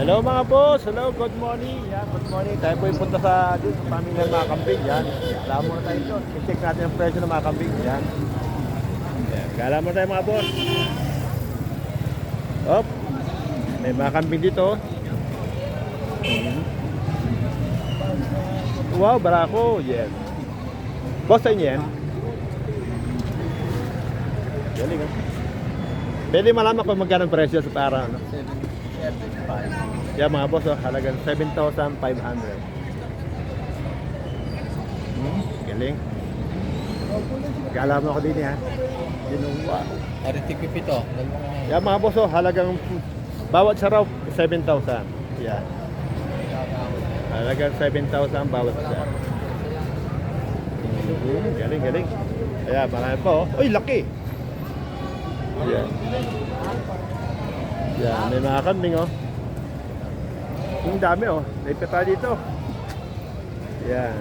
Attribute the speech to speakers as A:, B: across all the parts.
A: Hello mga boss, hello, good morning. Yan, good morning. Tayo po yung sa dito, sa pamilya ng mga kambing. Yan. Alam mo na tayo doon. I-check natin ang presyo ng mga kambing. Yan. Yan. Gala mo tayo mga boss. Op. May mga kambing dito. Wow, barako. Yes. Boss sa inyo yan? Galing ah. Pwede malaman kung magkano presyo sa para ano?
B: 7.5.
A: Yan mga boss, oh, halagang 7,500. Hmm, galing. Gala mo ako din ha. Ginuwa.
B: RTP to. Dalawang na
A: Yan mga boss, oh, halagang bawat saraw 7,000. Yan. Halagang 7,000 bawat isa. Hmm, galing, galing. Kaya marami pa oh. Uy, laki! Yan. Yan, may mga kambing oh. Ang dami oh. May pepa dito. Yan.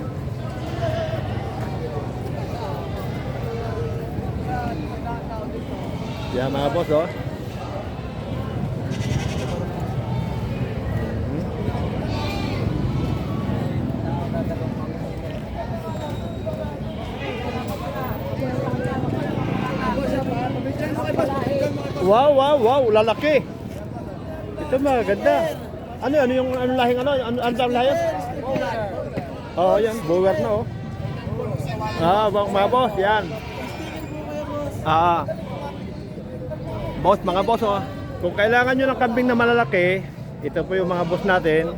A: Yan mga boss oh. Mhm. Wow, wow, wow, lalaki. Ito maganda. Ano ano yung ano lahing ano? Ano ang lahi? Oh, yan, bower na oh. Ah, bang mga boss, yan. Ah. Boss, mga boss oh. Kung kailangan nyo ng kambing na malalaki, ito po yung mga boss natin.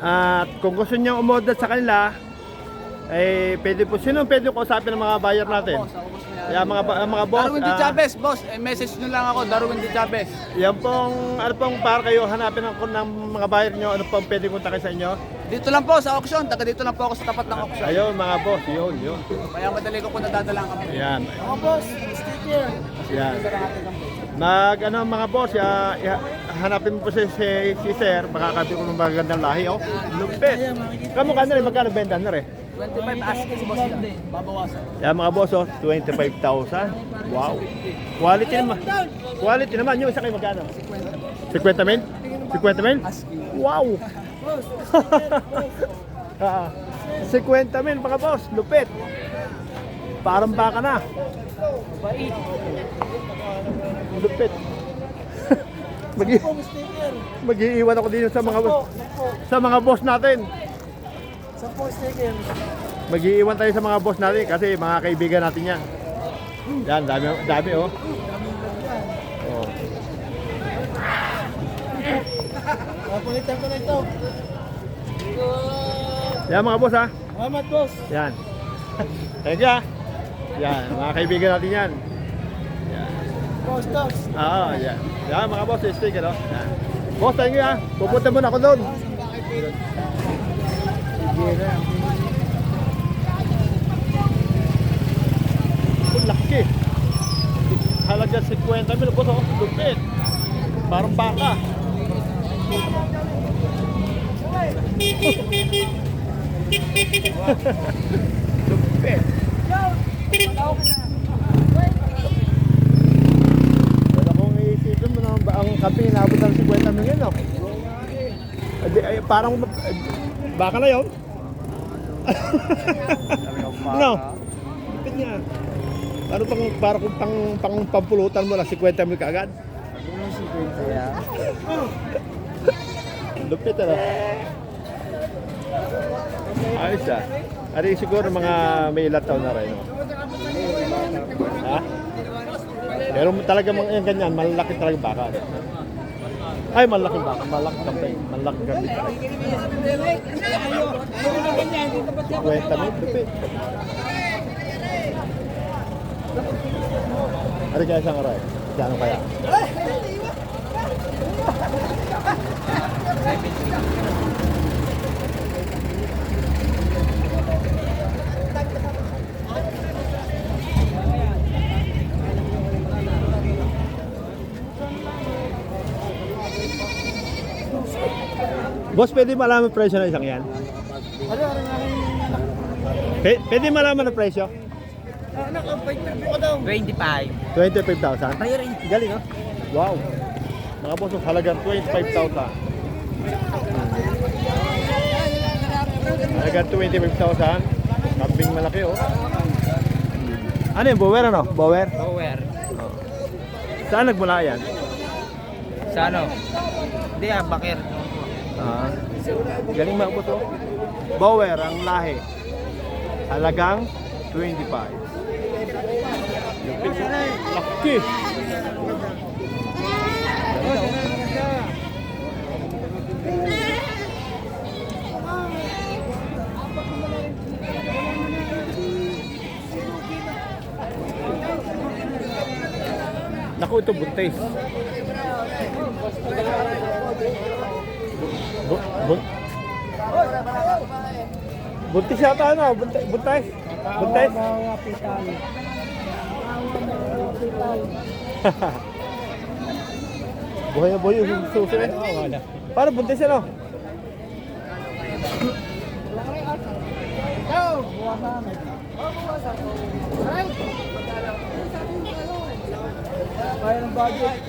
A: At kung gusto nyo umorder sa kanila, eh pwede po sino pwede ko usapin ng mga buyer natin? Yan mga ba- mga boss.
B: Darwin D.
A: ah,
B: Chavez, boss. Eh, message nyo lang ako, Darwin D. Chavez.
A: Yan pong, ano pong para kayo hanapin ako ng mga buyer nyo, ano pong pwede kontakin sa inyo?
B: Dito lang po sa auction. Taga dito lang po ako sa tapat ng auction.
A: Ayun mga boss, yun, yun.
B: Kaya madali ko po nadadala kami.
A: Yan.
B: Mga boss, sticker.
A: Yan. Mag, ano mga boss, ya, ya, hanapin mo po si, si, si Sir, makakabit ko ng magandang lahi, oh. Lupit. Kamukha na rin, magkano benta na rin?
B: 25 asking boss yan. Babawasan.
A: Yan mga boss, oh, 25,000. Wow. Quality naman. Quality naman. Yung isa kayo magkano? 50 mil? 50 mil? Wow. Ah, 50 mil mga boss. Lupit. Parang baka na. Lupit. Mag Mag-iiwan ako dito sa mga sa mga boss natin. Mag-iiwan tayo sa mga boss natin kasi mga kaibigan natin yan. Yan, dami, dami oh. oh.
C: Papulitan ko na ito.
A: Yan mga boss ha.
C: Salamat, boss.
A: Yan. Thank you ah. Yan, mga kaibigan natin yan. Yan.
C: Boss, boss.
A: Oo, yan. Yan mga boss, sticker oh. Yan. Boss, thank you ah. Pupunta muna ako doon. Na. Ang laki. Halaga 50 mil. Boss oh, lupit. Parang baka. lupit. Wala kong iisipin mo naman ba ang kape inabot ng 50 mil yun, no? Parang baka na yun. No. Lupit niya. Ano pang para kung pang pang pampulutan mo lang 50 mil kaagad? Lupit ano? Ayos ah. Ari siguro mga may taon na rin. no? Ha? Pero talaga mga yung ganyan, malaki talaga baka. ano? Ay, malaki baka, malaki kape, malaki gabi. Kwenta mo, lupit. Ari kaya siyang aray? Kano kaya? Boss, pwede malaman presyo ng isang yan?
C: Ano, ano nga?
A: P- pwede malaman ng presyo?
C: Anak, ang ko daw.
B: 25.
A: 25,000?
B: Priority.
A: Galing, oh. Wow. Mga boss, halagang 25,000. Halaga 25,000. Kambing malaki oh. Ano yung bower ano? Bower?
B: Power.
A: Saan nagmula yan?
B: Sa ano? Hindi ah, bakir.
A: Ah, galing maabot oh. Bower ang lahi. Halagang 25. Lupit. Laki. Naku, ito buntis. Bu bun buntis yata ano? Buntis? Buntis? Buntis? buhay na buhay yung suso eh. Paano buntis ano?
C: Kaya ng budget.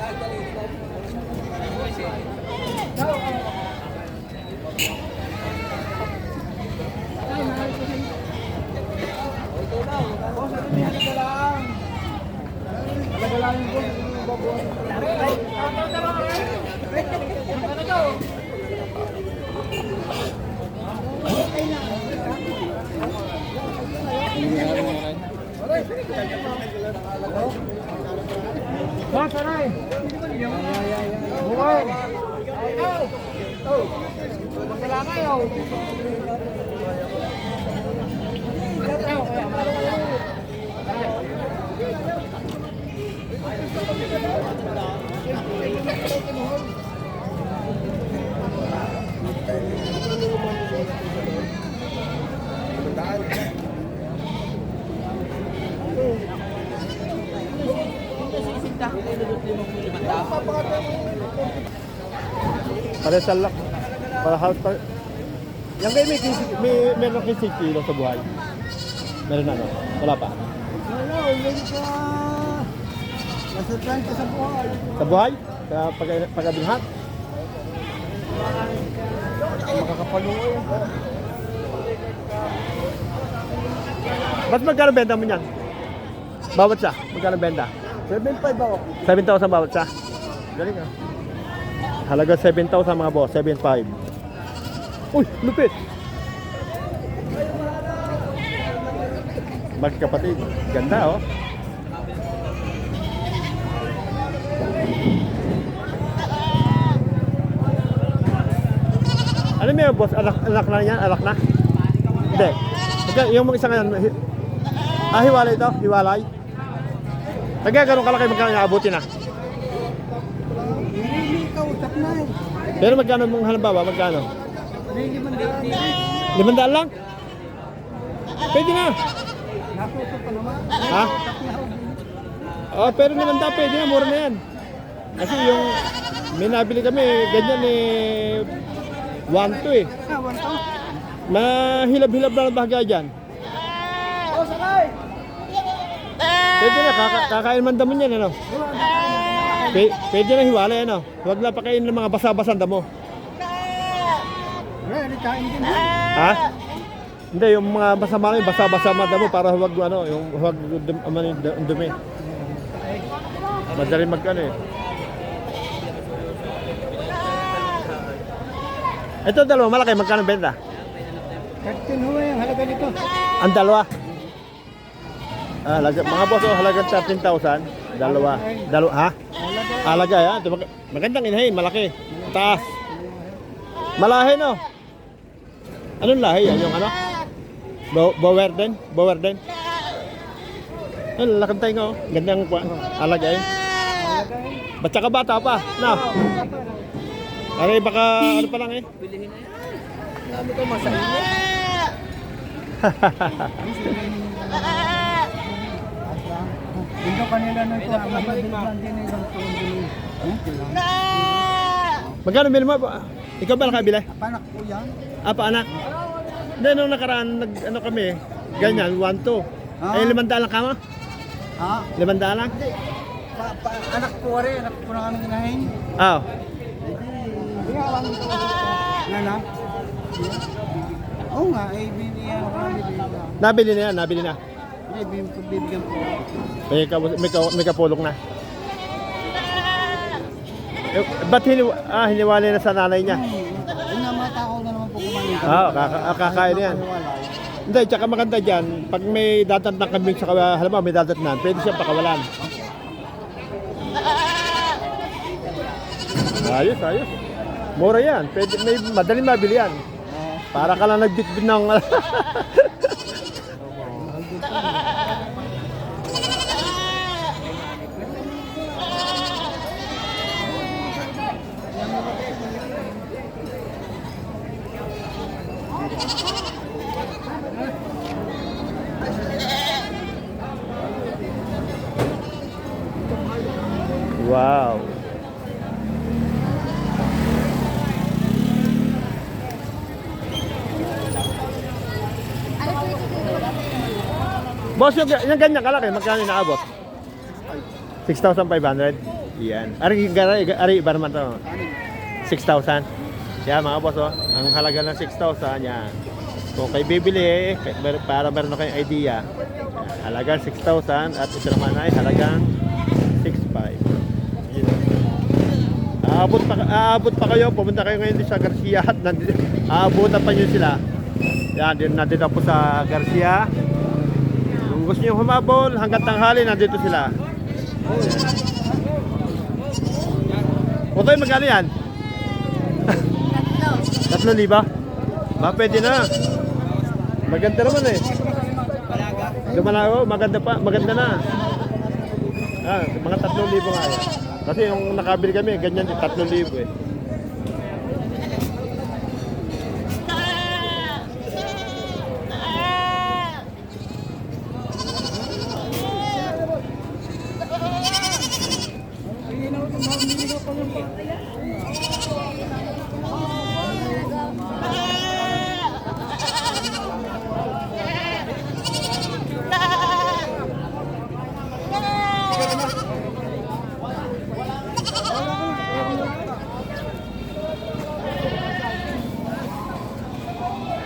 C: Boss, ano may halaga lang? Halaga lang yung boss, yung babuhan. Boss, aray! Buhay! Wala kayo!
A: Para sa lak. Para halos pa. Yan kayo may, may meron kayo 6 kilo sa buhay. Meron na no? Wala pa.
C: Wala, hindi ka... Nasa 20 sa buhay.
A: Sa buhay? Sa pag pagabinhat?
C: Makakapaluoy.
A: Ba't magkano benta mo niyan? Bawat sa? Magkano benta?
C: 7.5 ako.
A: 7,000 bawat sa? Galing ah. Halaga 7,000 mga boss, 7,500. Uy, lupit! Magkapatid. Ganda oh. Ano yun, boss? Alak, alak na yan? Alak na? Hindi. Magka, yung mga isa ngayon, hi- ah, hiwalay ito? Hiwalay? Kaya ganun kalaki magkano naabuti na?
C: Hindi ka utak na eh.
A: Pero magkano mong halimbawa, magkano? Limandaan lang? Pwede na. Ha? Oh, pero limandaan pwede na, mura na yan. Kasi yung may nabili kami, ganyan eh, 1 to eh.
C: Ah.
A: Mahilab-hilab na ang bahagya dyan. Pwede na, kaka kakain man damo yan, ano? Pwede, pwede na hiwalay, ano? Huwag na pakain ng mga basa-basang damo. Ha? Hindi, yung mga masama yung basa-basa mga damo para huwag ano, yung huwag dum, ano, yung du- yung dumi. Madali mag ano eh. Ito dalawa, malaki, magkano benta?
C: 13 ho yung halaga nito.
A: Ang dalawa. Ah, halaga, mga boss, oh, halagang 13,000. Dalawa. Dalawa, ha? Ya. Ito, mag- magandang inahin, malaki. Taas. Malahi, no? Anong lahi yan? Yung ano? Bo bower din? Bower din? Lakang tayo nga, oh. Gandang kuha. Halaga, eh. Ba't saka bata pa? No? Aray, baka ano pa lang, eh.
B: Bilihin na yan. Sabi ko, masahin
C: Dito kanila na ito.
A: Magkano bilhin mo? Ikaw ba nakabili?
C: Panak po yan.
A: Apa anak? Hindi, nung nakaraan, nag, ano kami, ganyan, 1-2.
C: Ah.
A: Eh, limandaan lang kama?
C: Ha?
A: Limandaan lang?
C: Pa, pa, anak ko rin. Anak ko na kami inahin.
A: Ah,
C: Hindi nga lang ito. Nga na? Oo nga, eh, ng bibigyan.
A: Nabili na yan, nabili na.
C: Eh, bibigyan bibigyan po.
A: May, ka, may, ka, may kapulong na. Eh, ba't hini, ah, hiniwalay na sa nanay niya?
C: Yung nga mga na naman po kumain.
A: Ah, kaka- ah, kakain yan. Hindi, tsaka maganda dyan, pag may dadat ng kambing sa kawa, halimbawa may dadat na, pwede siyang pakawalan. Ayos, ayos. Mura yan. Pwede, may madaling mabili yan. Para ka lang nagbitbit ng... wow. Boss, yung, yung ganyan kalaki, magkano inaabot? 6,500? Yan. Ari, ari, ari, iba naman to. 6,000. Yan mga boss, oh. Ang halaga ng 6,000, yan. Kung kayo bibili, para meron kayong idea, halagang 6,000 at ito naman ay halagang 6,500. Aabot pa, aabot pa kayo, pumunta kayo ngayon sa Garcia at aabutan pa nyo sila. Yan, din nandito po sa Garcia. Kung gusto nyo humabol, hanggang tanghali, nandito sila. Okay, magkano yan? Tatlo liba? Ba, pwede na. Maganda naman eh. Gumana oh, maganda pa, maganda na. Ah, mga tatlong libo nga yan. Kasi yung nakabili kami, ganyan din, tatlong libo eh.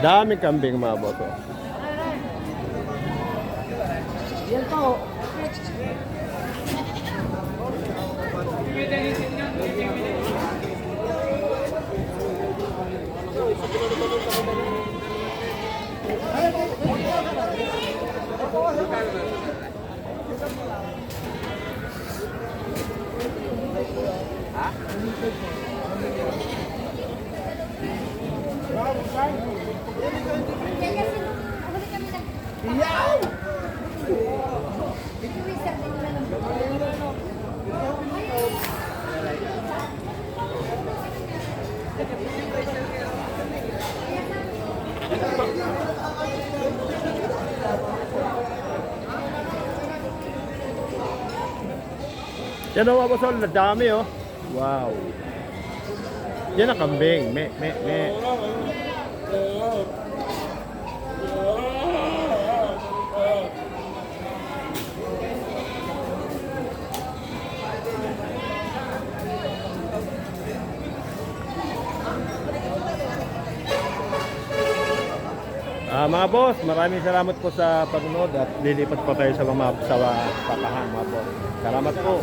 A: Daming kambing mga boto. Yan Yan ang boss, oh, dami oh. Wow. Yan ang kambing. Me, me, me. Mga boss, maraming salamat po sa panonood at lilipat po tayo sa mga sa pakahan, mga boss. Salamat po.